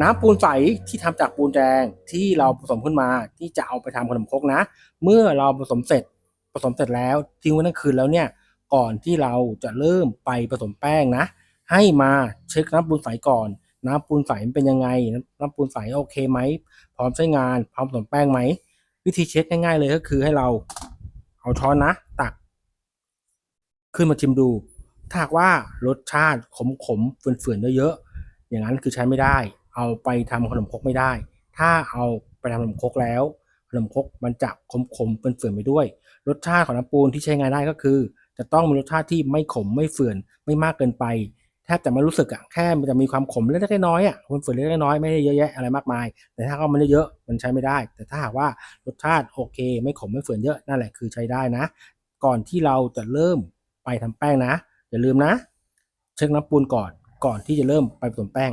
น้ำปูนใสที่ทำจากปูนแดงที่เราผสมขึ้นมาที่จะเอาไปทำขนมครกนะ เมื่อเราผสมเสร็จผสมเสร็จแล้วทิ้งไว้ทั้งคืนแล้วเนี่ยก่อนที่เราจะเริ่มไปผสมแป้งนะ ให้มาเช็คน้ำปูนใสก่อน น้ำปูนใสมันเป็นยังไง น้ำปูนใสโอเคไหมพร้อมใช้งานพร้อมผสมแป้งไหมวิธีเช็คง่ายๆเลยก็คือให้เราเอาช้อนนะ ตัก ขึ้นมาชิมดู ถ้าว่ารสชาติขมๆเฟื่อนๆเยอะๆอย่างนั้นคือใช้ไม่ได้ เอาไปทำขนมครกไม่ได้ ถ้าเอาไปทำขนมครกแล้ว ขนมครกมันจะขมๆเฟื่อนๆไปด้วย รสชาติของน้ำปูนที่ใช้งานได้ก็คือ จะต้องมีรสชาติที่ไม่ขมไม่เฟื่อนไม่มากเกินไปแทบจะไม่รู้สึกอะแค่มันจะมีความขมเล็กๆน้อยๆอะเฟื่อนเล็กๆน้อยๆไม่ได้เยอะแยะอะไรมากมาย แต่ถ้าเอามันเยอะมันใช้ไม่ได้ แต่ถ้าหากว่ารสชาติโอเค ไม่ขมไม่เฟื่อนเยอะนั่นแหละคือใช้ได้นะ ก่อนที่เราจะเริ่มไปทำแป้งนะ อย่าลืมนะ เช็คน้ำปูนก่อนก่อนที่จะเริ่มไปผสมแป้ง